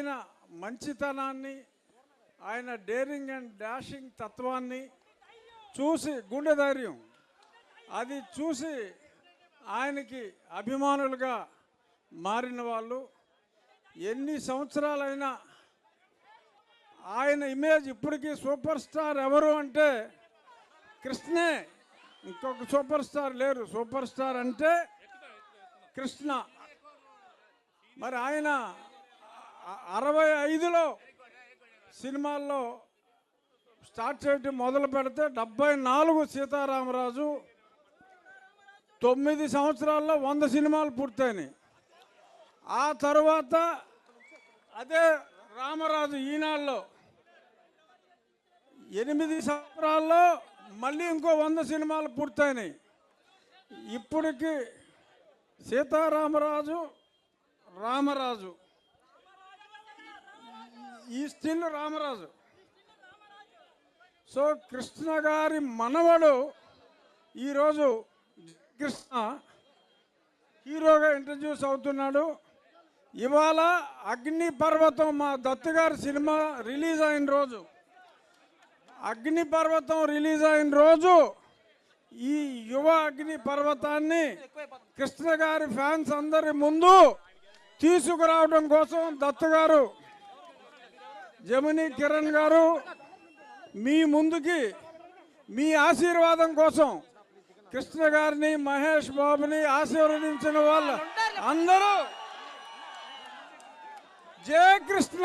ఆయన మంచితనాన్ని ఆయన డేరింగ్ అండ్ డాషింగ్ తత్వాన్ని చూసి గుండె ధైర్యం. అది చూసి ఆయనకి అభిమానులుగా మారిన వాళ్ళు. ఎన్ని సంవత్సరాలైనా ఆయన ఇమేజ్ ఇప్పటికీ సూపర్ స్టార్ ఎవరు అంటే కృష్ణే. ఇంకొక సూపర్ స్టార్ లేరు. సూపర్ స్టార్ అంటే కృష్ణ. మరి ఆయన అరవై ఐదులో సినిమాల్లో స్టార్ట్ చేయటం మొదలు పెడితే డెబ్బై నాలుగు సీతారామరాజు తొమ్మిది సంవత్సరాల్లో వంద సినిమాలు పూర్తయినాయి. ఆ తర్వాత అదే రామరాజు ఈనాళ్ళలో ఎనిమిది సంవత్సరాల్లో మళ్ళీ ఇంకో వంద సినిమాలు పూర్తయినాయి. ఇప్పటికి సీతారామరాజు రామరాజు ఈ స్టిల్ రామరాజు. సో కృష్ణ గారి మనవడు ఈరోజు కృష్ణ హీరోగా ఇంట్రడ్యూస్ అవుతున్నాడు. ఇవాళ అగ్ని పర్వతం మా దత్తు గారి సినిమా రిలీజ్ అయిన రోజు. అగ్ని పర్వతం రిలీజ్ అయిన రోజు ఈ యువ అగ్ని పర్వతాన్ని కృష్ణ గారి ఫ్యాన్స్ అందరి ముందు తీసుకురావడం కోసం దత్తు గారు జమిని కిరణ్ గారు మీ ముందుకి మీ ఆశీర్వాదం కోసం కృష్ణ గారిని మహేష్ బాబుని ఆశీర్వదించిన వాళ్ళు అందరూ జయ కృష్ణ!